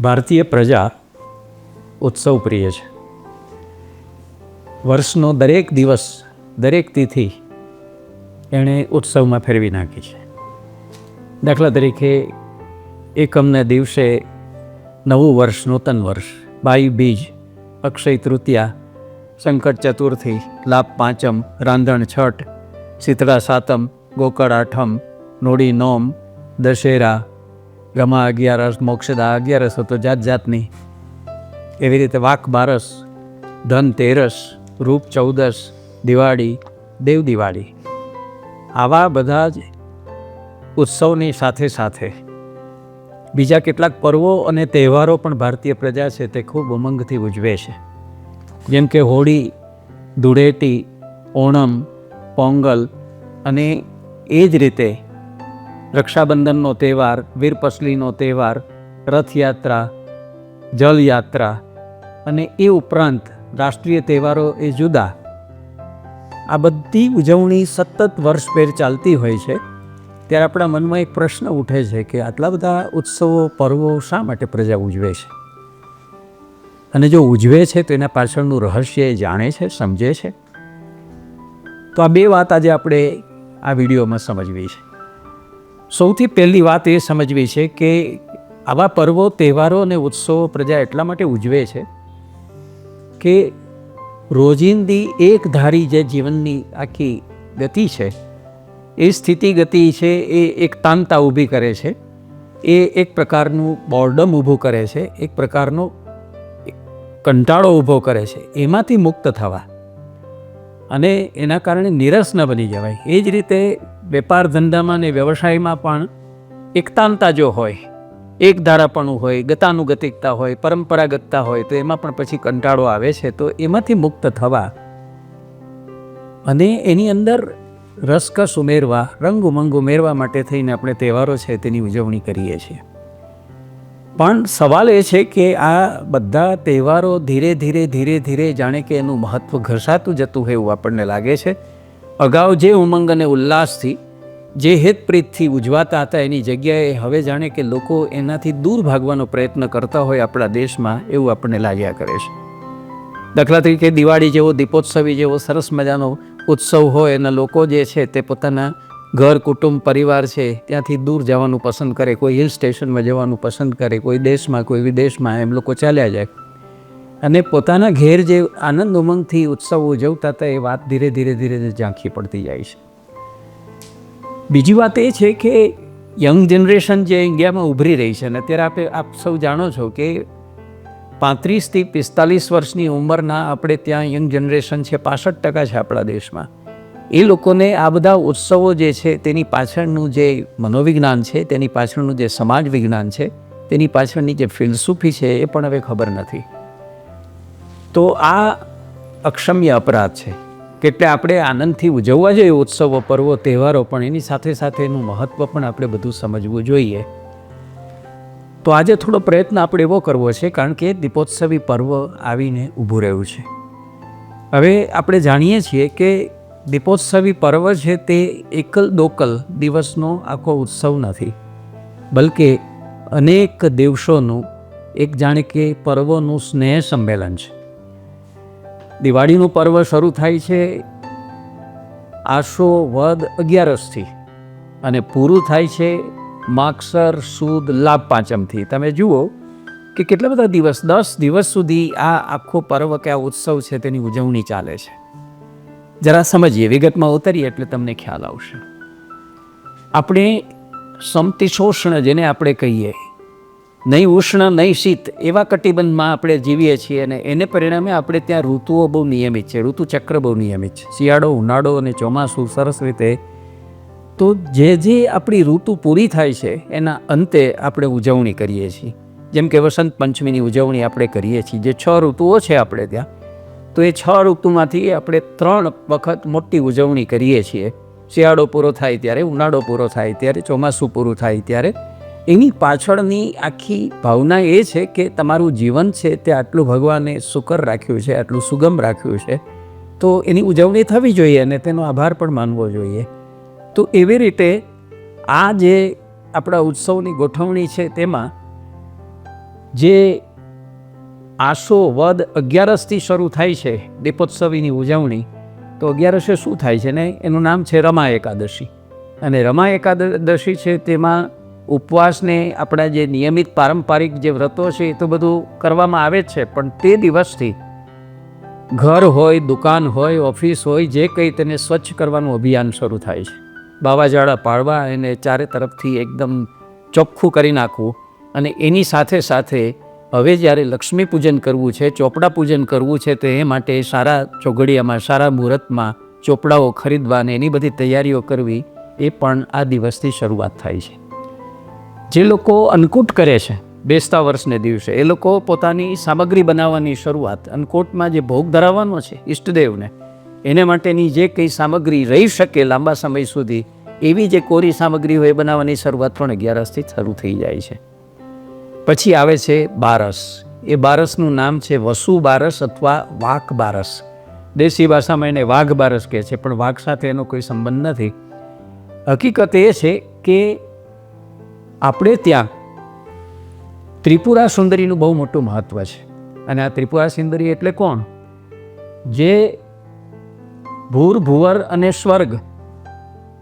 ભારતીય પ્રજા ઉત્સવ પ્રિય છે. વર્ષનો દરેક દિવસ, દરેક તિથિ એણે ઉત્સવમાં ફેરવી નાખી છે. દાખલા તરીકે, એકમને દિવસે નવું વર્ષ, નૂતન વર્ષ, બાઈ બીજ, અક્ષય તૃતીયા સંકટ ચતુર્થી, લાભ પાંચમ, રાંધણ છઠ, શીતળા સાતમ, ગોકળ આઠમ, નોડી નોમ, દશેરા ગમા અગિયારસ મોક્ષદા અગિયારસ હતો જાત જાતની. એવી રીતે વાક બારસ, ધન તેરસ, રૂપ ચૌદસ, દિવાળી, દેવ દિવાળી. આવા બધા જ ઉત્સવની સાથે સાથે બીજા કેટલાક પર્વો અને તહેવારો પણ ભારતીય પ્રજા છે તે ખૂબ ઉમંગથી ઉજવે છે. જેમ કે હોળી, ધૂળેટી, ઓણમ, પોંગલ અને એ જ રીતે રક્ષાબંધનનો તહેવાર વીરપસલીનો તહેવાર, રથયાત્રા, જલયાત્રા અને એ ઉપરાંત રાષ્ટ્રીય તહેવારો એ જુદા. આ બધી ઉજવણી સતત વર્ષભેર ચાલતી હોય છે. ત્યારે આપણા મનમાં એક પ્રશ્ન ઉઠે છે કે આટલા બધા ઉત્સવો, પર્વો શા માટે પ્રજા ઉજવે છે? અને જો ઉજવે છે તો એના પાછળનું રહસ્ય એ જાણે છે, સમજે છે? તો આ બે વાત આજે આપણે આ વિડીયોમાં સમજવી છે. સૌથી પહેલી વાત એ સમજવી છે કે આવા પર્વો, તહેવારો અને ઉત્સવો પ્રજા એટલા માટે ઉજવે છે કે રોજિંદી એક ધારી જે જીવનની આખી ગતિ છે, એ સ્થિતિ ગતિ છે, એ એક તાનતા ઊભી કરે છે, એ એક પ્રકારનું બોર્ડમ ઊભું કરે છે, એક પ્રકારનો કંટાળો ઊભો કરે છે, એમાંથી મુક્ત થવા અને એના કારણે નિરસ ન બની જવાય. એ જ રીતે વેપાર ધંધામાં ને વ્યવસાયમાં પણ એકતાનતા જો હોય, એક ધારાપણું હોય, ગતાનુગતિકતા હોય, પરંપરાગતતા હોય, તો એમાં પણ પછી કંટાળો આવે છે, તો એમાંથી મુક્ત થવા અને એની અંદર રસકસ ઉમેરવા, રંગ ઉમંગ ઉમેરવા માટે થઈને આપણે તહેવારો છે તેની ઉજવણી કરીએ છીએ. પણ સવાલ એ છે કે આ બધા તહેવારો ધીરે ધીરે ધીરે ધીરે જાણે કે એનું મહત્ત્વ ઘસાતું જતું હોય એવું આપણને લાગે છે. અગાઉ જે ઉમંગ અને ઉલ્લાસથી, જે હેતપ્રીતથી ઉજવાતા હતા એની જગ્યાએ હવે જાણે કે લોકો એનાથી દૂર ભાગવાનો પ્રયત્ન કરતા હોય આપણા દેશમાં એવું આપણને લાગ્યા કરે છે. દાખલા તરીકે દિવાળી જેવો, દીપોત્સવી જેવો સરસ મજાનો ઉત્સવ હોય એના લોકો જે છે તે પોતાના ઘર, કુટુંબ, પરિવાર છે ત્યાંથી દૂર જવાનું પસંદ કરે, કોઈ હિલ સ્ટેશનમાં જવાનું પસંદ કરે, કોઈ દેશમાં, કોઈ વિદેશમાં એમ લોકો ચાલ્યા જાય. અને પોતાના ઘેર જે આનંદ ઉમંગથી ઉત્સવ ઉજવતા હતા, એ વાત ધીરે ધીરે ધીરે ઝાંખી પડતી જાય છે. બીજી વાત એ છે કે યંગ જનરેશન જે ઇન્ડિયામાં ઉભરી રહી છે, અને અત્યારે આપણે આપ સૌ જાણો છો કે પાંત્રીસથી પિસ્તાલીસ વર્ષની ઉંમરના આપણે ત્યાં યંગ જનરેશન છે, પાસઠ ટકા છે આપણા દેશમાં. એ લોકોને આ બધા ઉત્સવો જે છે, તેની પાછળનું જે મનોવિજ્ઞાન છે, તેની પાછળનું જે સમાજ વિજ્ઞાન છે, તેની પાછળની જે ફિલસૂફી છે, એ પણ હવે ખબર નથી. તો આ અક્ષમ્ય અપરાધ છે. એટલે આપણે આનંદથી ઉજવવા જોઈએ ઉત્સવો, પર્વો, તહેવારો, પણ એની સાથે સાથે એનું મહત્ત્વ પણ આપણે બધું સમજવું જોઈએ. તો આજે થોડો પ્રયત્ન આપણે એવો કરવો છે, કારણ કે દીપોત્સવી પર્વ આવીને ઊભું રહ્યું છે. હવે આપણે જાણીએ છીએ કે દીપોત્સવી પર્વ છે તે એકલ દોકલ દિવસનો આખો ઉત્સવ નથી, બલકે અનેક દિવસોનું એક જાણે કે પર્વનું સ્નેહ સંમેલન છે. દિવાળીનું પર્વ શરૂ થાય છે આશો વદ અગિયારસથી અને પૂરું થાય છે માગસર સુદ લાભ પાંચમથી. તમે જુઓ કે કેટલા બધા દિવસ, દસ દિવસ સુધી આ આખો પર્વ કે આ ઉત્સવ છે તેની ઉજવણી ચાલે છે. જરા સમજીએ, વિગતમાં ઉતરીએ એટલે તમને ખ્યાલ આવશે. આપણે સમતિશોષણ જેને આપણે કહીએ નહીં ઉષ્ણ, નહીં શીત એવા કટિબંધમાં આપણે જીવીએ છીએ અને એને પરિણામે આપણે ત્યાં ઋતુઓ બહુ નિયમિત છે. ઋતુચક્ર બહુ નિયમિત છે. શિયાળો, ઉનાળો અને ચોમાસું સરસ રીતે તો જે જે આપણી ઋતુ પૂરી થાય છે એના અંતે આપણે ઉજવણી કરીએ છીએ. જેમ કે વસંત પંચમીની ઉજવણી આપણે કરીએ છીએ. જે છ ઋતુઓ છે આપણે ત્યાં, તો એ છ ઋતુમાંથી આપણે ત્રણ વખત મોટી ઉજવણી કરીએ છીએ. શિયાળો પૂરો થાય ત્યારે, ઉનાળો પૂરો થાય ત્યારે, ચોમાસું પૂરું થાય ત્યારે એની પાછળની આખી ભાવના એ છે કે તમારું જીવન છે તે આટલું ભગવાને સુકર રાખ્યું છે, આટલું સુગમ રાખ્યું છે. તો એની ઉજવણી થવી જોઈએ અને તેનો આભાર પણ માનવો જોઈએ. તો એવી રીતે આ જે આપણા ઉત્સવની ગોઠવણી છે તેમાં જે આસો વદ અગિયારસથી શરૂ થાય છે દીપોત્સવીની ઉજવણી, તો અગિયારસે શું થાય છે ને? એનું નામ છે રમા એકાદશી. અને રમા એકાદશી છે તેમાં ઉપવાસને આપણા જે નિયમિત પારંપરિક જે વ્રતો છે એ તો બધું કરવામાં આવે છે, પણ તે દિવસથી ઘર હોય, દુકાન હોય, ઓફિસ હોય, જે કંઈ તેને સ્વચ્છ કરવાનું અભિયાન શરૂ થાય છે. બાવાઝાડા પાડવા એને ચારે તરફથી એકદમ ચોખ્ખું કરી નાખવું અને એની સાથે સાથે હવે જ્યારે લક્ષ્મી પૂજન કરવું છે, ચોપડા પૂજન કરવું છે, તો એ માટે સારા ચોઘડિયામાં, સારા મુહૂર્તમાં ચોપડાઓ ખરીદવા અને એની બધી તૈયારીઓ કરવી એ પણ આ દિવસથી શરૂઆત થાય છે. જે લોકો અન્નકૂટ કરે છે, બેસતા વર્ષને દિવસે, એ લોકો પોતાની સામગ્રી બનાવવાની શરૂઆત, અન્નકૂટમાં જે ભોગ ધરાવવાનો છે, ઈષ્ટદેવને, એને માટેની જે કંઈ સામગ્રી રહી શકે લાંબા સમય સુધી, એવી જે કોરી સામગ્રી હોય એ બનાવવાની શરૂઆત પણ અગિયારસથી શરૂ થઈ જાય છે. પછી આવે છે બારસ. એ બારસનું નામ છે વસુ બારસ અથવા વાઘ બારસ. દેશી ભાષામાં એને વાઘ બારસ કહે છે, પણ વાઘ સાથે એનો કોઈ સંબંધ નથી. હકીકત એ છે કે આપણે ત્યાં. ત્રિપુરા સુંદરીનું બહુ મોટું મહત્ત્વ છે. અને આ ત્રિપુરા સુંદરી એટલે કોણ? જે ભૂર, ભુવર અને સ્વર્ગ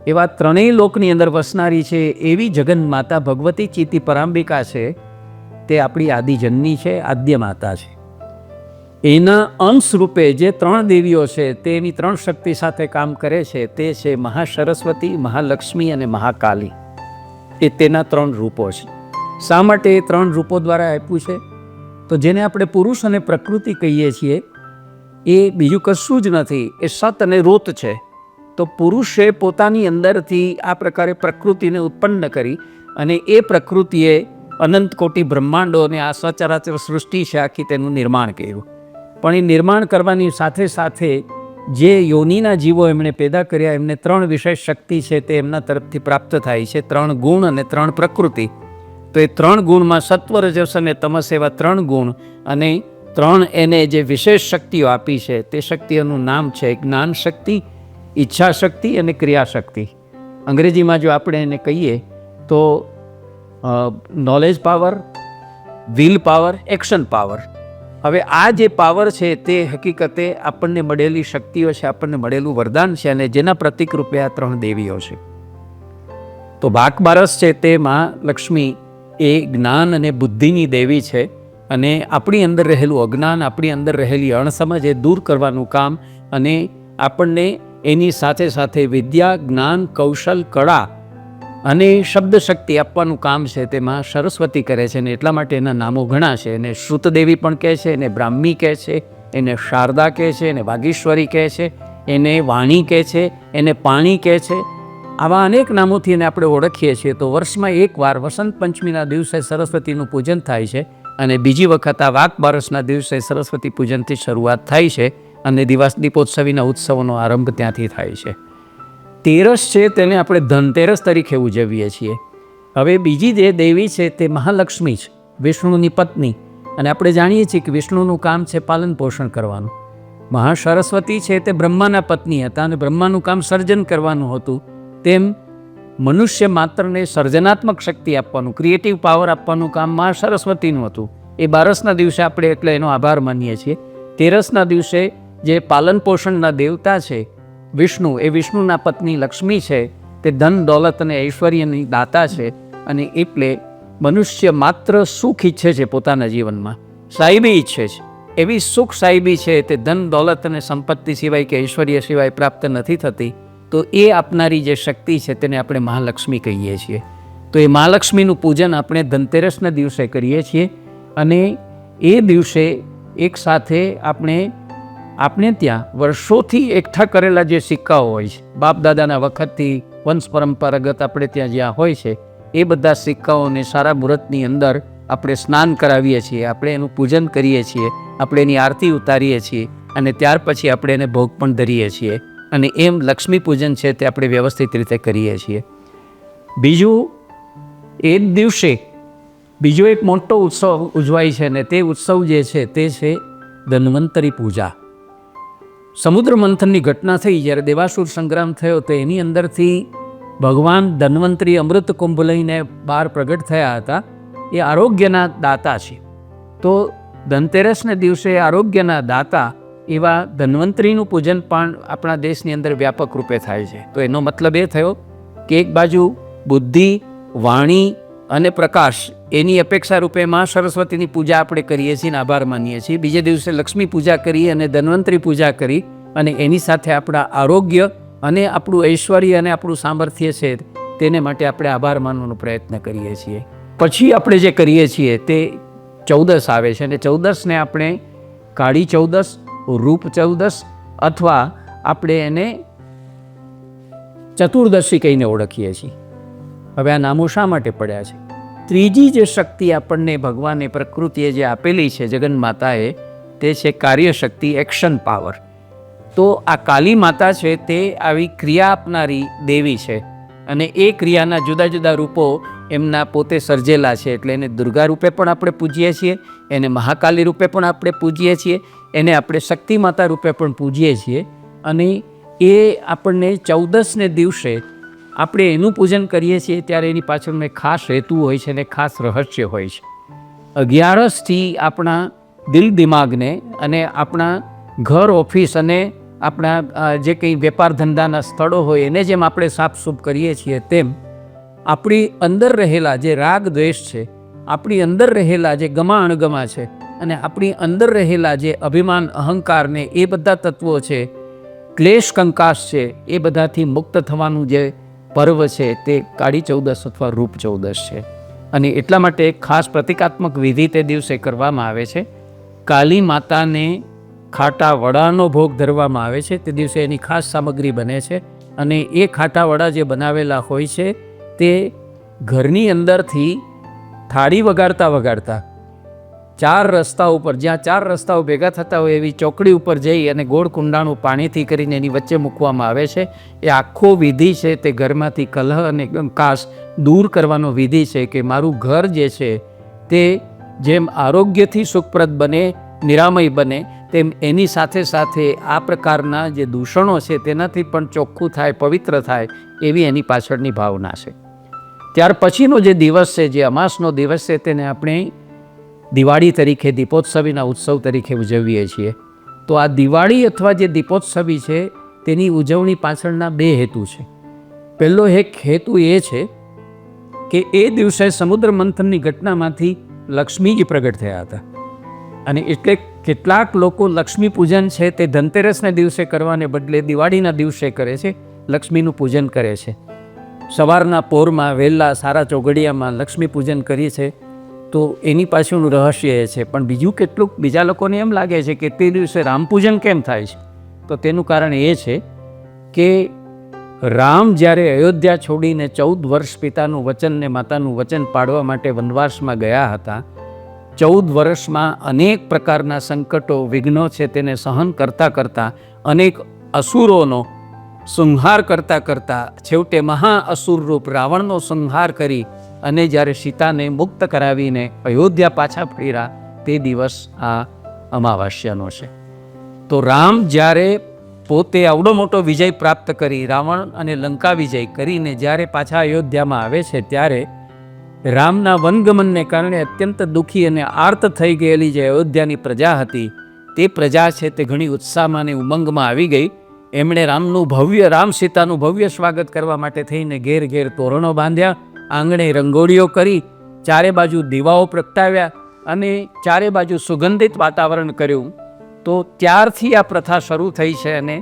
એવા ત્રણેય લોકની અંદર વસનારી છે, એવી જગન માતા ભગવતી ચીતી પરાંબિકા છે, તે આપણી આદિજનની છે, આદ્ય માતા છે. એના અંશ રૂપે જે ત્રણ દેવીઓ છે, તે એની ત્રણ શક્તિ સાથે કામ કરે છે, તે છે મહાસરસ્વતી, મહાલક્ષ્મી અને મહાકાલી. એ તેના ત્રણ રૂપો છે. શા માટે એ ત્રણ રૂપો દ્વારા આપ્યું છે? તો જેને આપણે પુરુષ અને પ્રકૃતિ કહીએ છીએ, એ બીજું કશું જ નથી, એ સત અને રોત છે. તો પુરુષે પોતાની અંદરથી આ પ્રકારે પ્રકૃતિને ઉત્પન્ન કરી અને એ પ્રકૃતિએ અનંત કોટી બ્રહ્માંડો અને આ સચરાચર સૃષ્ટિ છે, આખી તેનું નિર્માણ કર્યું. પણ એ નિર્માણ કરવાની સાથે સાથે જે યોનિના જીવો એમણે પેદા કર્યા, એમને ત્રણ વિશેષ શક્તિ છે તે એમના તરફથી પ્રાપ્ત થાય છે, ત્રણ ગુણ અને ત્રણ પ્રકૃતિ. તો એ ત્રણ ગુણમાં સત્વ રજસ અને તમસ એવા ત્રણ ગુણ અને ત્રણ એને જે વિશેષ શક્તિઓ આપી છે, તે શક્તિઓનું નામ છે જ્ઞાન શક્તિ, ઈચ્છા શક્તિ અને ક્રિયા શક્તિ. અંગ્રેજીમાં જો આપણે એને કહીએ, તો knowledge power will power action power હવે આ જે પાવર છે તે હકીકતે આપણને મળેલી શક્તિઓ છે, આપણને મળેલું વરદાન છે અને જેના પ્રતિક રૂપે આ ત્રણ દેવીઓ છે. તો બાક બારસ છે તેમાં લક્ષ્મી એ જ્ઞાન અને બુદ્ધિની દેવી છે અને આપણી અંદર રહેલું અજ્ઞાન, આપણી અંદર રહેલી અણસમજ એ દૂર કરવાનું કામ અને આપણને એની સાથે સાથે વિદ્યા, જ્ઞાન, કૌશલ, કળા અને શબ્દ શક્તિ આપવાનું કામ છે તેમાં સરસ્વતી કરે છે અને એટલા માટે એના નામો ઘણા છે. એને શ્રુતદેવી પણ કહે છે, એને બ્રાહ્મી કહે છે, એને શારદા કહે છે, એને વાગીશ્વરી કહે છે, એને વાણી કહે છે, એને પાણી કહે છે. આવા અનેક નામોથી એને આપણે ઓળખીએ છીએ. તો વર્ષમાં એકવાર વસંત પંચમીના દિવસે સરસ્વતીનું પૂજન થાય છે અને બીજી વખત આ વાક બારસના દિવસે સરસ્વતી પૂજનથી શરૂઆત થાય છે અને દિવસ દીપોત્સવીના ઉત્સવનો આરંભ ત્યાંથી થાય છે. તેરસ છે તેને આપણે ધનતેરસ તરીકે ઉજવીએ છીએ. હવે બીજી જે દેવી છે તે મહાલક્ષ્મી છે, વિષ્ણુની પત્ની. અને આપણે જાણીએ છીએ કે વિષ્ણુનું કામ છે પાલન પોષણ કરવાનું. મહાસરસ્વતી છે તે બ્રહ્માના પત્ની હતા અને બ્રહ્માનું કામ સર્જન કરવાનું હતું. તેમ મનુષ્ય માત્રને સર્જનાત્મક શક્તિ આપવાનું ક્રિએટિવ પાવર આપવાનું કામ મા સરસ્વતીનું હતું. એ બારસના દિવસે આપણે એટલે એનો આભાર માનીએ છીએ. તેરસના દિવસે જે પાલન પોષણના દેવતા છે વિષ્ણુ, એ વિષ્ણુના પત્ની લક્ષ્મી છે, તે ધન, દોલત અને ઐશ્વર્યની દાતા છે અને એટલે મનુષ્ય માત્ર સુખ ઈચ્છે છે પોતાના જીવનમાં. સાહેબી ઈચ્છે છે. એવી સુખ સાહેબી છે, તે ધન, દોલત અને સંપત્તિ સિવાય કે ઐશ્વર્ય સિવાય પ્રાપ્ત નથી થતી, તો એ આપનારી જે શક્તિ છે તેને આપણે મહાલક્ષ્મી કહીએ છીએ. તો એ મહાલક્ષ્મીનું પૂજન આપણે ધનતેરસના દિવસે કરીએ છીએ અને એ દિવસે એકસાથે આપણે આપણે ત્યાં વર્ષોથી એકઠા કરેલા જે સિક્કાઓ હોય છે બાપ દાદાના વખતથી વંશ પરંપરાગત આપણે ત્યાં જ્યાં હોય છે, એ બધા સિક્કાઓને સારા મુહૂર્તની અંદર આપણે સ્નાન કરાવીએ છીએ, આપણે એનું પૂજન કરીએ છીએ, આપણે એની આરતી ઉતારીએ છીએ અને ત્યાર પછી આપણે એને ભોગ પણ ધરીએ છીએ અને એમ લક્ષ્મી પૂજન છે તે આપણે વ્યવસ્થિત રીતે કરીએ છીએ. બીજું, એ જ દિવસે બીજો એક મોટો ઉત્સવ ઉજવાય છે અને તે ઉત્સવ જે છે તે છે ધન્વંતરી પૂજા. સમુદ્ર મંથનની ઘટના થઈ જ્યારે દેવાસુર સંગ્રામ થયો તો એની અંદરથી ભગવાન ધન્વંતરી અમૃત કુંભ લઈને બહાર પ્રગટ થયા હતા. એ આરોગ્યના દાતા છે. તો ધનતેરસને દિવસે આરોગ્યના દાતા એવા ધન્વંતરીનું પૂજન પણ આપણા દેશની અંદર વ્યાપક રૂપે થાય છે. તો એનો મતલબ એ થયો કે એક બાજુ બુદ્ધિ, વાણી અને પ્રકાશ, એની અપેક્ષા રૂપે માં સરસ્વતીની પૂજા આપણે કરીએ છીએ અને આભાર માનીએ છીએ. બીજે દિવસે લક્ષ્મી પૂજા કરી અને ધન્વંતરી પૂજા કરી અને એની સાથે આપણા આરોગ્ય અને આપણું ઐશ્વર્ય અને આપણું સામર્થ્ય છે તેને માટે આપણે આભાર માનવાનો પ્રયત્ન કરીએ છીએ. પછી આપણે જે કરીએ છીએ તે ચૌદસ આવે છે અને ચૌદસને આપણે કાળી ચૌદસ, રૂપ ચૌદસ અથવા આપણે એને ચતુર્દશી કહીને ઓળખીએ છીએ. હવે આ નામો શા માટે પડ્યા છે? ત્રીજી જે શક્તિ આપણને ભગવાને પ્રકૃતિએ જે આપેલી છે, જગન માતાએ, તે છે કાર્યશક્તિ, એક્શન પાવર. તો આ કાલી માતા છે, તે આવી ક્રિયા આપનારી દેવી છે અને એ ક્રિયાના જુદા જુદા રૂપો એમના પોતે સર્જેલા છે, એટલે એને દુર્ગા રૂપે પણ આપણે પૂજીએ છીએ, એને મહાકાલી રૂપે પણ આપણે પૂજીએ છીએ, એને આપણે શક્તિ માતા રૂપે પણ પૂજીએ છીએ અને એ આપણને ચૌદસને દિવસે આપણે એનું પૂજન કરીએ છીએ ત્યારે એની પાછળનો એક ખાસ હેતુ હોય છે અને ખાસ રહસ્ય હોય છે. અગિયારસથી આપણા દિલ દિમાગને અને આપણા ઘર ઓફિસ અને આપણા જે કંઈ વેપાર ધંધાના સ્થળો હોય એને જેમ આપણે સાફસૂફ કરીએ છીએ તેમ આપણી અંદર રહેલા જે રાગ દ્વેષ છે, આપણી અંદર રહેલા જે ગમા અણગમા છે અને આપણી અંદર રહેલા જે અભિમાન અહંકારને એ બધા તત્વો છે, ક્લેશ કંકાશ છે એ બધાથી મુક્ત થવાનું જે પર્વ છે તે કાળી ચૌદસ અથવા રૂપ ચૌદસ છે. અને એટલા માટે ખાસ પ્રતિકાત્મક વિધિ તે દિવસે કરવામાં આવે છે. કાલી માતાને ખાટા વડાનો ભોગ ધરવામાં આવે છે. તે દિવસે એની ખાસ સામગ્રી બને છે. અને એ ખાટા વડા જે બનાવેલા હોય છે તે ઘરની અંદરથી થાળી વગાડતા વગાડતા ચાર રસ્તા ઉપર, જ્યાં ચાર રસ્તાઓ ભેગા થતા હોય એવી ચોકડી ઉપર જઈ અને ગોળ કુંડાણું પાણીથી કરીને એની વચ્ચે મૂકવામાં આવે છે. એ આખો વિધિ છે તે ઘરમાંથી કલહ અને કાશ દૂર કરવાનો વિધિ છે કે મારું ઘર જે છે તે જેમ આરોગ્યથી સુખપ્રદ બને, નિરામય બને, તેમ એની સાથે સાથે આ પ્રકારના જે દૂષણો છે તેનાથી પણ ચોખ્ખું થાય, પવિત્ર થાય એવી એની પાછળની ભાવના છે. ત્યાર પછીનો જે દિવસ છે, જે અમાસનો દિવસ છે, તેને આપણે દિવાળી તરીકે, દીપોત્સવીના ઉત્સવ તરીકે ઉજવીએ છીએ. તો આ દિવાળી અથવા જે દીપોત્સવી છે, તેની ઉજવણી પાછળના બે હેતુ છે. પહેલો એક હેતુ એ છે કે એ દિવસે સમુદ્ર મંથનની ઘટનામાંથી લક્ષ્મીજી પ્રગટ થયા હતા. અને એટલે કેટલાક લોકો લક્ષ્મી પૂજન છે, તે ધનતેરસના દિવસે કરવાને બદલે દિવાળીના દિવસે કરે છે, લક્ષ્મીનું પૂજન કરે છે. સવારના પોરમાં, વહેલા સારા ચોઘડિયામાં લક્ષ્મી પૂજન કરી છે. તો એની પાછળનું રહસ્ય એ છે. પણ બીજું કેટલુંક બીજા લોકોને એમ લાગે છે કે તે દિવસે રામ પૂજન કેમ થાય છે? તો તેનું કારણ એ છે કે રામ જ્યારે અયોધ્યા છોડીને ચૌદ વર્ષ પિતાનું વચન ને માતાનું વચન પાડવા માટે વનવાસમાં ગયા હતા, ચૌદ વર્ષમાં અનેક પ્રકારના સંકટો, વિઘ્નો છે તેને સહન કરતાં કરતાં, અનેક અસુરોનો સંહાર કરતાં કરતાં છેવટે મહા અસુર રૂપ રાવણનો સંહાર કરી અને જ્યારે સીતાને મુક્ત કરાવીને અયોધ્યા પાછા ફર્યા, તે દિવસ આ અમાવાસ્યાનો છે. તો રામ જ્યારે પોતે આવડો મોટો વિજય પ્રાપ્ત કરી, રાવણ અને લંકા વિજય કરીને જ્યારે પાછા અયોધ્યામાં આવે છે, ત્યારે રામના વનગમનને કારણે અત્યંત દુઃખી અને આર્ત થઈ ગયેલી જે અયોધ્યાની પ્રજા હતી, તે પ્રજા છે તે ઘણી ઉત્સાહમાં અને ઉમંગમાં આવી ગઈ. એમણે રામનું ભવ્ય, રામ સીતાનું ભવ્ય સ્વાગત કરવા માટે થઈને ઘેર ઘેર તોરણો બાંધ્યા. આંગણે રંગોળીઓ કરી ચારે બાજુ દીવાઓ પ્રગટાવ્યા અને ચારે બાજુ સુગંધિત વાતાવરણ કર્યું. તો ત્યારથી આ પ્રથા શરૂ થઈ છે અને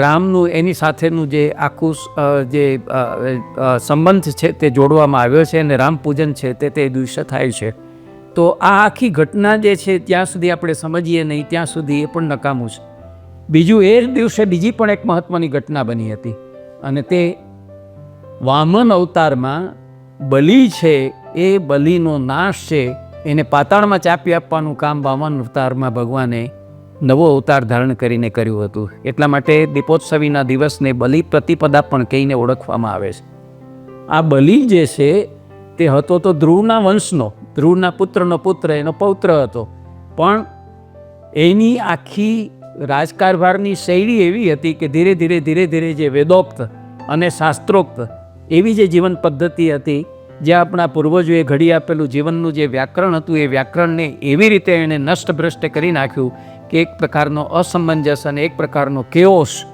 રામનું એની સાથેનું જે આખું જે સંબંધ છે તે જોડવામાં આવ્યો છે અને રામ પૂજન છે તે તે દિવસે થાય છે. તો આ આખી ઘટના જે છે ત્યાં સુધી આપણે સમજીએ નહીં, ત્યાં સુધી એ પણ નકામું છે. બીજું એ જ દિવસે બીજી પણ એક મહત્ત્વની ઘટના બની હતી અને તે વામન અવતારમાં બલિ છે, એ બલિનો નાશ છે, એને પાતાળમાં ચાપી આપવાનું કામ વામન અવતારમાં ભગવાને નવો અવતાર ધારણ કરીને કર્યું હતું. એટલા માટે દીપોત્સવીના દિવસને બલિ પ્રતિપદા પણ કહીને ઓળખવામાં આવે છે. આ બલિ જે છે, તે હતો તો ધ્રુવના વંશનો, ધ્રુવના પુત્રનો પુત્ર, એનો પૌત્ર હતો. પણ એની આખી રાજકારભારની શૈલી એવી હતી કે ધીરે ધીરે ધીરે ધીરે જે વેદોક્ત અને શાસ્ત્રોક્ત એવી જે જીવન પદ્ધતિ હતી, જે આપણા પૂર્વજોએ ઘડી આપેલું જીવનનું જે વ્યાકરણ હતું, એ વ્યાકરણને એવી રીતે એણે નષ્ટ ભ્રષ્ટ કરી નાખ્યું કે એક પ્રકારનો અસમંજસ અને એક પ્રકારનો કેઓસ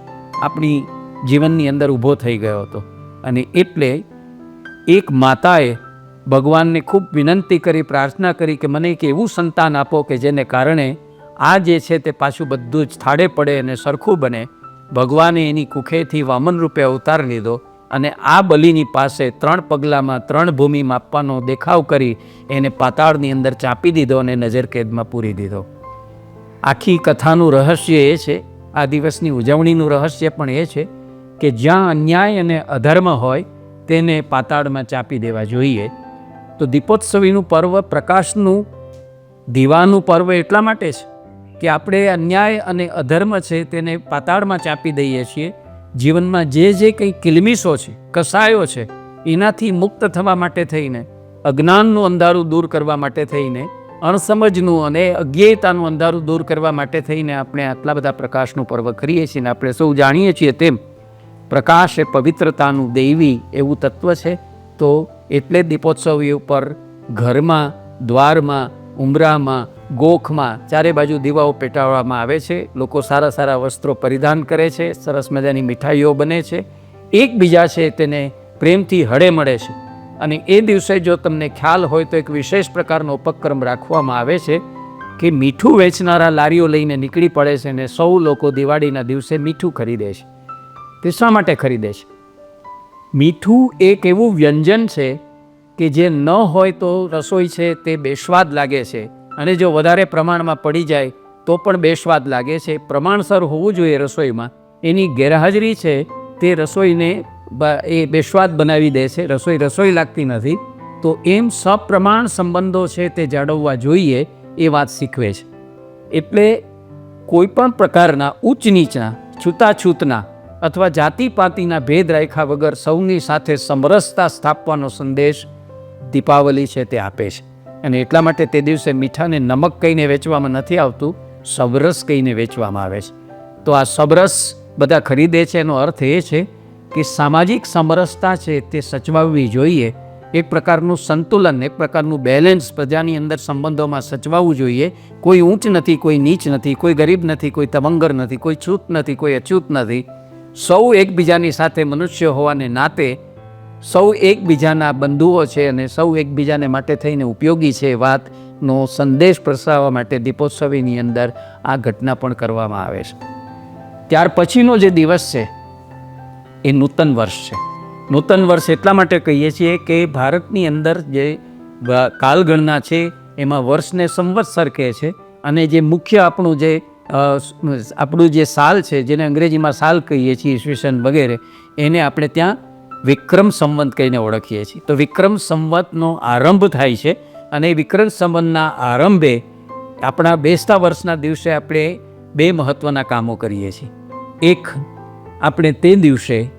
આપણી જીવનની અંદર ઊભો થઈ ગયો હતો. અને એટલે એક માતાએ ભગવાનને ખૂબ વિનંતી કરી, પ્રાર્થના કરી કે મને એક એવું સંતાન આપો કે જેને કારણે આ જે છે તે પાછું બધું જ થાળે પડે અને સરખું બને. ભગવાને એની કુખેથી વામન રૂપે અવતાર લીધો. અને આ બલિની પાસે ત્રણ પગલામાં ત્રણ ભૂમિ માપવાનો દેખાવ કરી એને પાતાળની અંદર ચાપી દીધો અને નજરકેદમાં પૂરી દીધો. આખી કથાનું રહસ્ય એ છે, આ દિવસની ઉજવણીનું રહસ્ય પણ એ છે કે જ્યાં અન્યાય અને અધર્મ હોય તેને પાતાળમાં ચાપી દેવા જોઈએ. તો દીપોત્સવીનું પર્વ પ્રકાશનું, દીવાનું પર્વ એટલા માટે છે કે આપણે અન્યાય અને અધર્મ છે તેને પાતાળમાં ચાપી દઈએ છીએ જીવનમાં જે જે કંઈ કિલમિશો છે, કસાયો છે, એનાથી મુક્ત થવા માટે થઈને, અજ્ઞાનનું અંધારું દૂર કરવા માટે થઈને, અણસમજનું અને અજ્ઞેયતાનું અંધારું દૂર કરવા માટે થઈને આપણે આટલા બધા પ્રકાશનું પર્વ કરીએ છીએ અને આપણે સૌ જાણીએ છીએ તેમ, પ્રકાશ એ પવિત્રતાનું દૈવી એવું તત્વ છે. તો એટલે દીપોત્સવ ઉપર ઘરમાં, દ્વારમાં, ઉમરામાં ગોખમાં ચારે બાજુ દીવાઓ પેટાવવામાં આવે છે. લોકો સારા સારા વસ્ત્રો પરિધાન કરે છે. સરસ મજાની મીઠાઈઓ બને છે. એકબીજા છે તેને પ્રેમથી હળે મળે છે. અને એ દિવસે જો તમને ખ્યાલ હોય તો એક વિશેષ પ્રકારનો ઉપક્રમ રાખવામાં આવે છે કે મીઠું વેચનારા લારીઓ લઈને નીકળી પડે છે અને સૌ લોકો દિવાળીના દિવસે મીઠું ખરીદે છે. તે શા માટે ખરીદે છે? મીઠું એક એવું વ્યંજન છે કે જે ન હોય તો રસોઈ છે તે બેસ્વાદ લાગે છે. અને જો વધારે પ્રમાણમાં પડી જાય, તો પણ બેસ્વાદ લાગે છે. પ્રમાણસર હોવું જોઈએ રસોઈમાં. એની ગેરહાજરી છે, તે રસોઈને એ બેસ્વાદ બનાવી દે છે. રસોઈ રસોઈ લાગતી નથી. તો એમ સપ્રમાણ સંબંધો છે તે જાળવવા જોઈએ એ વાત શીખવે છે. એટલે કોઈપણ પ્રકારના ઉચ્ચ નીચના છૂતાછૂતના અથવા જાતિ પાતિના ભેદ રાખ્યા વગર સૌની સાથે સમરસતા સ્થાપવાનો સંદેશ દીપાવલી છે તે આપે છે. અને એટલા માટે તે દિવસે મીઠાને નમક કહીને વેચવામાં નથી આવતું, સબરસ કહીને વેચવામાં આવે છે. તો આ સબરસ બધા ખરીદે છે, એનો અર્થ એ છે કે સામાજિક સમરસતા છે તે સચવાવવી જોઈએ. એક પ્રકારનું સંતુલન, એક પ્રકારનું બેલેન્સ પ્રજાની અંદર સંબંધોમાં સચવાવવું જોઈએ. કોઈ ઊંચ નથી, કોઈ નીચ નથી, કોઈ ગરીબ નથી, કોઈ તવંગર નથી, કોઈ છૂત નથી, કોઈ અછૂત નથી. સૌ એકબીજાની સાથે મનુષ્ય હોવાને નાતે સૌ એકબીજાના બંધુઓ છે અને સૌ એકબીજાને માટે થઈને ઉપયોગી છે વાતનો સંદેશ પ્રસારવા માટે દીપોત્સવીની અંદર આ ઘટના પણ કરવામાં આવે છે. ત્યાર પછીનો જે દિવસ છે, એ નૂતન વર્ષ છે. નૂતન વર્ષ એટલા માટે કહીએ છીએ કે ભારતની અંદર જે કાલગણના છે, એમાં વર્ષને સંવત્સર કહે છે અને જે મુખ્ય આપણું જે આપણું જે સાલ છે, જેને અંગ્રેજીમાં સાલ કહીએ છીએ, ઈસવીસન વગેરે, એને આપણે ત્યાં વિક્રમ સંવંત કહીને ઓળખીએ છીએ. તો વિક્રમ સંવંતનો આરંભ થાય છે અને વિક્રમ સંવંતના આરંભે આપણા બેસતા વર્ષના દિવસે આપણે બે મહત્ત્વના કામો કરીએ છીએ. એક, આપણે તે દિવસે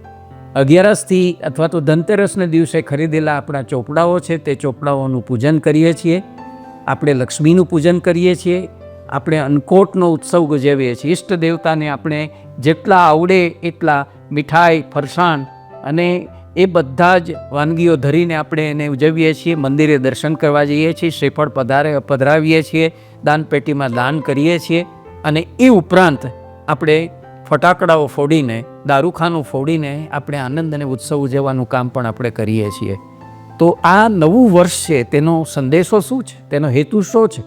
અગિયારસથી અથવા તો ધનતેરસને દિવસે ખરીદેલા આપણા ચોપડાઓ છે તે ચોપડાઓનું પૂજન કરીએ છીએ. આપણે લક્ષ્મીનું પૂજન કરીએ છીએ. આપણે અન્નકોટનો ઉત્સવ ઉજવીએ છીએ. ઈષ્ટ દેવતાને આપણે જેટલા આવડે એટલા મીઠાઈ, ફરસાણ અને એ બધા જ વાનગીઓ ધરીને આપણે એને ઉજવીએ છીએ, મંદિરે દર્શન કરવા જઈએ છીએ, શ્રીફળ પધારે, પધરાવીએ છીએ, દાનપેટીમાં દાન કરીએ છીએ અને એ ઉપરાંત આપણે ફટાકડાઓ ફોડીને, દારૂખાનું ફોડીને આપણે આનંદ અને ઉત્સવ ઉજવવાનું કામ પણ આપણે કરીએ છીએ. તો આ નવું વર્ષ છે, તેનો સંદેશો શું છે? તેનો હેતુ શું છે?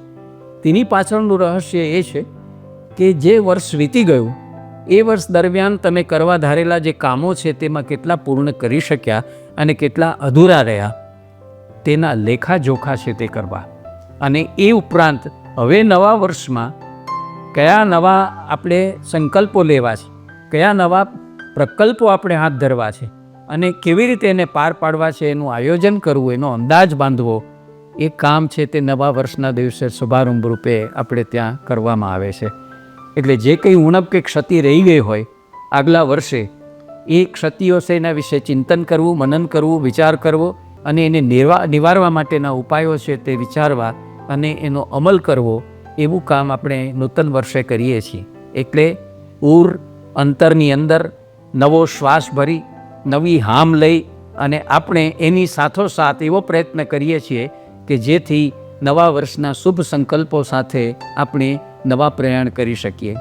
તેની પાછળનું રહસ્ય એ છે કે જે વર્ષ વીતી ગયું એ વર્ષ દરમિયાન તમે કરવા ધારેલા જે કામો છે તેમાં કેટલા પૂર્ણ કરી શક્યા અને કેટલા અધૂરા રહ્યા, તેના લેખાજોખા છે તે કરવા. અને એ ઉપરાંત હવે નવા વર્ષમાં કયા નવા આપણે સંકલ્પો લેવા છે, કયા નવા પ્રકલ્પો આપણે હાથ ધરવા છે, અને કેવી રીતે એને પાર પાડવા છે એનું આયોજન કરવું, એનો અંદાજ બાંધવો, એ કામ છે તે નવા વર્ષના દિવસે શુભારંભ રૂપે આપણે ત્યાં કરવામાં આવે છે. એટલે જે કંઈ ઉણપ કે ક્ષતિ રહી ગઈ હોય, આગલા વર્ષે એ ક્ષતિઓ છે એના વિશે ચિંતન કરવું, મનન કરવું, વિચાર કરવો અને એને નિવારવા માટેના ઉપાયો છે તે વિચારવા અને એનો અમલ કરવો, એવું કામ આપણે નૂતન વર્ષે કરીએ છીએ. એટલે ઉર અંતરની અંદર નવો શ્વાસ ભરી, નવી હામ લઈ અને આપણે એની સાથોસાથ એવો પ્રયત્ન કરીએ છીએ કે જેથી નવા વર્ષના શુભ સંકલ્પો સાથે આપણે નવા પ્રયાણ કરી શકીએ.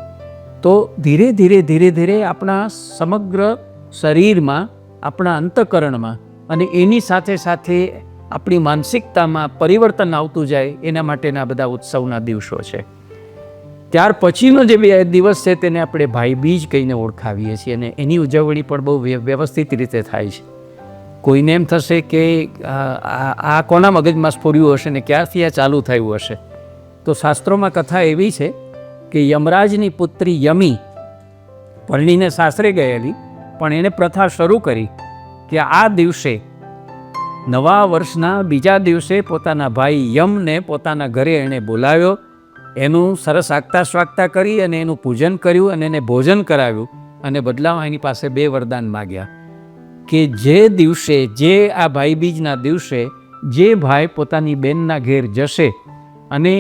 તો ધીરે ધીરે ધીરે ધીરે આપણા સમગ્ર શરીરમાં, આપણા અંતકરણમાં અને એની સાથે સાથે આપણી માનસિકતામાં પરિવર્તન આવતું જાય એના માટેના બધા ઉત્સવના દિવસો છે. ત્યાર પછીનો જે બે દિવસ છે તેને આપણે ભાઈ બીજ કહીને ઓળખાવીએ છીએ અને એની ઉજવણી પણ બહુ વ્ય- વ્યવસ્થિત રીતે થાય છે. કોઈને એમ થશે કે, આ કોના મગજમાં સ્ફોર્યું હશે ને ક્યારથી આ ચાલુ થયું હશે? તો શાસ્ત્રોમાં કથા એવી છે કે યમરાજની પુત્રી યમી પરણીને સાસરે ગયેલી, પણ એણે પ્રથા શરૂ કરી કે આ દિવસે, નવા વર્ષના બીજા દિવસે પોતાના ભાઈ યમને પોતાના ઘરે એણે બોલાવ્યો, એનું સરસ આગતા સ્વાગતા કરી અને એનું પૂજન કર્યું અને એને ભોજન કરાવ્યું અને બદલામાં એની પાસે બે વરદાન માગ્યા કે જે દિવસે, જે આ ભાઈબીજના દિવસે, જે ભાઈ પોતાની બેનના ઘેર જશે અને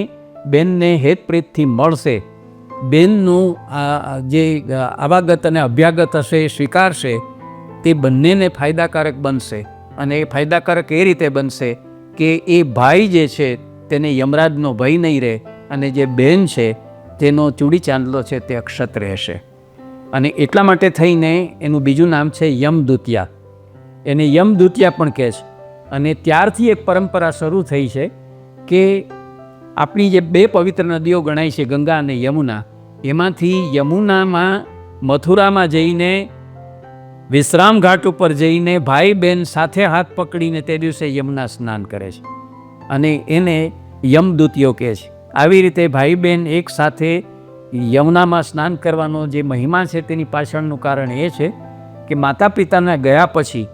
બેનને હેતપ્રીતથી મળશે. બેનનું જે આવાગત અને અભ્યાગત હશે એ સ્વીકારશે, તે બંનેને ફાયદાકારક બનશે. અને એ ફાયદાકારક એ રીતે બનશે કે એ ભાઈ જે છે, તેને યમરાજનો ભય નહીં રહે અને જે બેન છે, તેનો ચૂડી ચાંદલો છે, તે અક્ષત રહેશે. અને એટલા માટે થઈને એનું બીજું નામ છે યમદૂતિયા. એને યમદૂતિયા પણ કહે છે. અને ત્યારથી એક પરંપરા શરૂ થઈ છે કે આપણી જે બે પવિત્ર નદીઓ ગણાય છે, ગંગા અને યમુના, એમાંથી યમુનામાં મથુરામાં જઈને વિશ્રામ ઘાટ ઉપર જઈને ભાઈ બહેન સાથે હાથ પકડીને તે દિવસે યમુના સ્નાન કરે છે અને એને યમદૂતીઓ કહે છે. આવી રીતે ભાઈ બહેન એક સાથે યમુનામાં સ્નાન કરવાનો જે મહિમા છે તેની પાછળનું કારણ એ છે કે માતા પિતાના ગયા પછી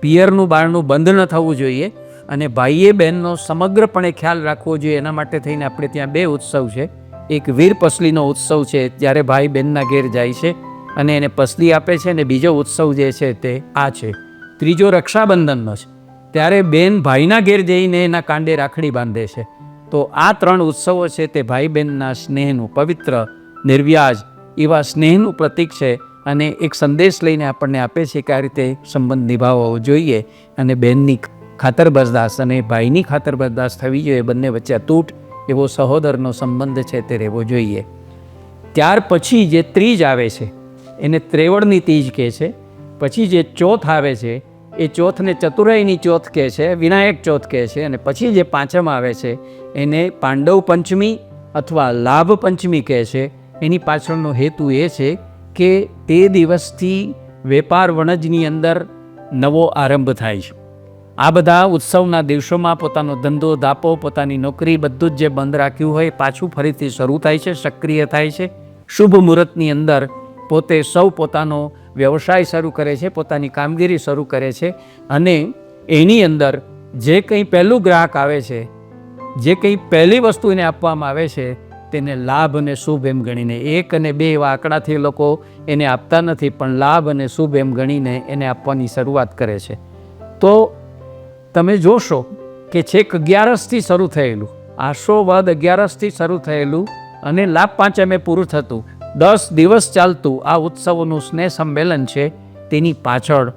પિયરનું બારણું બંધ ન થવું જોઈએ. અને ભાઈએ બહેનનો સમગ્રપણે ખ્યાલ રાખવો જોઈએ. એના માટે થઈને આપણે ત્યાં બે ઉત્સવ છે. એક વીર પસલીનો ઉત્સવ છે જ્યારે ભાઈ બહેનના ઘેર જાય છે અને એને પસલી આપે છે અને બીજો ઉત્સવ જે છે તે આ છે. ત્રીજો રક્ષાબંધનનો છે. ત્યારે બેન ભાઈના ઘેર જઈને એના કાંડે રાખડી બાંધે છે. તો આ ત્રણ ઉત્સવો છે તે ભાઈ બહેનના સ્નેહનું પવિત્ર, નિર્વ્યાજ એવા સ્નેહનું પ્રતીક છે અને એક સંદેશ લઈને આપણને આપે છે કે આ રીતે સંબંધ નિભાવવો જોઈએ અને બહેનની ખાતર બરદાસ્ત અને ભાઈની ખાતર બરદાસ્ત થવી જોઈએ. બંને વચ્ચે અતૂટ એવો સહોદરનો સંબંધ છે તે રહેવો જોઈએ. ત્યાર પછી જે ત્રીજ આવે છે, એને ત્રેવડની તીજ કહે છે. પછી જે ચોથ આવે છે, એ ચોથને ચતુરાઈની ચોથ કહે છે, વિનાયક ચોથ કહે છે અને પછી જે પાંચમ આવે છે, એને પાંડવ પંચમી અથવા લાભ પંચમી કહે છે. એની પાછળનો હેતુ એ છે કે તે દિવસથી વેપાર વણજની અંદર નવો આરંભ થાય છે. આ બધા ઉત્સવના દિવસોમાં પોતાનો ધંધો ધાપો પોતાની નોકરી બધું જ જે બંધ રાખ્યું હોય પાછું ફરીથી શરૂ થાય છે, સક્રિય થાય છે. શુભ મુહૂર્તની અંદર પોતે સૌ પોતાનો વ્યવસાય શરૂ કરે છે, પોતાની કામગીરી શરૂ કરે છે અને એની અંદર જે કંઈ પહેલું ગ્રાહક આવે છે, જે કંઈ પહેલી વસ્તુ એને આપવામાં આવે છે, તેને લાભ અને શુભ એમ ગણીને એક અને બે એવા આંકડાથી લોકો એને આપતા નથી, પણ લાભ અને શુભ એમ ગણીને એને આપવાની શરૂઆત કરે છે. તો તમે જોશો કે છેક અગિયારસથી શરૂ થયેલું. આશો વદ અગિયારસથી શરૂ થયેલું અને લાભ પાંચમે પૂરું થતું. દસ દિવસ ચાલતું આ ઉત્સવોનું સ્નેહ સંમેલન છે તેની પાછળ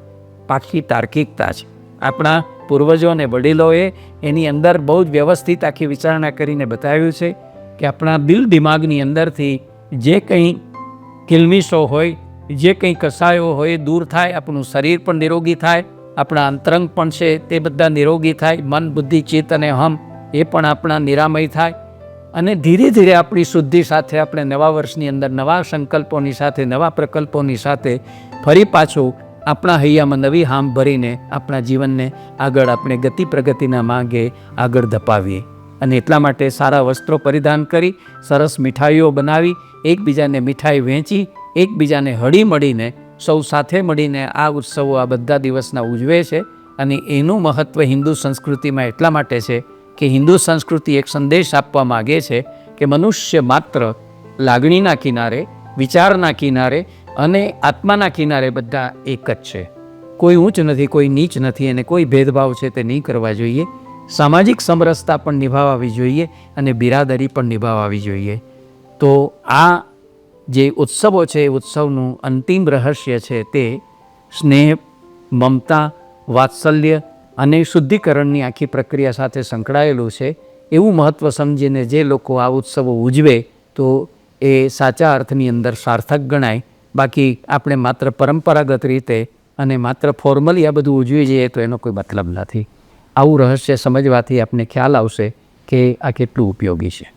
પાકી તાર્કિકતા છે. આપણા પૂર્વજો અને વડીલોએ એની અંદર બહુ જ વ્યવસ્થિત આખી વિચારણા કરીને બતાવ્યું છે કે આપણા દિલ દિમાગની અંદરથી જે કંઈ કિલમિશો હોય, જે કંઈ કસાયો હોય, દૂર થાય, આપણું શરીર પણ નિરોગી થાય આપણા અંતરંગ પણ છે, તે બધા નિરોગી થાય, મન, બુદ્ધિ, ચિત્ત અને હમ, એ પણ આપણા નિરામય થાય. અને ધીરે ધીરે આપણી શુદ્ધિ સાથે આપણે નવા વર્ષની અંદર, નવા સંકલ્પોની સાથે, નવા પ્રકલ્પોની સાથે ફરી પાછું આપણા હૈયામાં નવી હામ ભરીને આપણા જીવનને આગળ આપણે ગતિ પ્રગતિના માર્ગે આગળ ધપાવીએ. અને એટલા માટે સારા વસ્ત્રો પરિધાન કરી, સરસ મીઠાઈઓ બનાવી, એકબીજાને મીઠાઈ વહેંચી એકબીજાને હળી મળીને સૌ સાથે મળીને આ ઉત્સવો આ બધા દિવસના ઉજવે છે અને એનું મહત્ત્વ હિન્દુ સંસ્કૃતિમાં એટલા માટે છે કે હિન્દુ સંસ્કૃતિ એક સંદેશ આપવા માગે છે કે મનુષ્ય માત્ર લાગણીના કિનારે, વિચારના કિનારે અને આત્માના કિનારે બધા એક જ છે. કોઈ ઊંચ નથી, કોઈ નીચ નથી અને કોઈ ભેદભાવ છે તે નહીં કરવા જોઈએ. સામાજિક સમરસતા પણ નિભાવવી જોઈએ અને બિરાદરી પણ નિભાવવી જોઈએ. તો આ જે ઉત્સવો છે, એ ઉત્સવનું અંતિમ રહસ્ય છે તે સ્નેહ, મમતા, વાત્સલ્ય અને શુદ્ધિકરણની આખી પ્રક્રિયા સાથે સંકળાયેલું છે. એવું મહત્ત્વ સમજીને જે લોકો આ ઉત્સવો ઉજવે, તો એ સાચા અર્થની અંદર સાર્થક ગણાય. બાકી આપણે માત્ર પરંપરાગત રીતે અને માત્ર ફોર્મલી આ બધું ઉજવી જઈએ તો એનો કોઈ મતલબ નથી. આવું રહસ્ય સમજવાથી આપને ખ્યાલ આવશે કે આ કેટલું ઉપયોગી છે.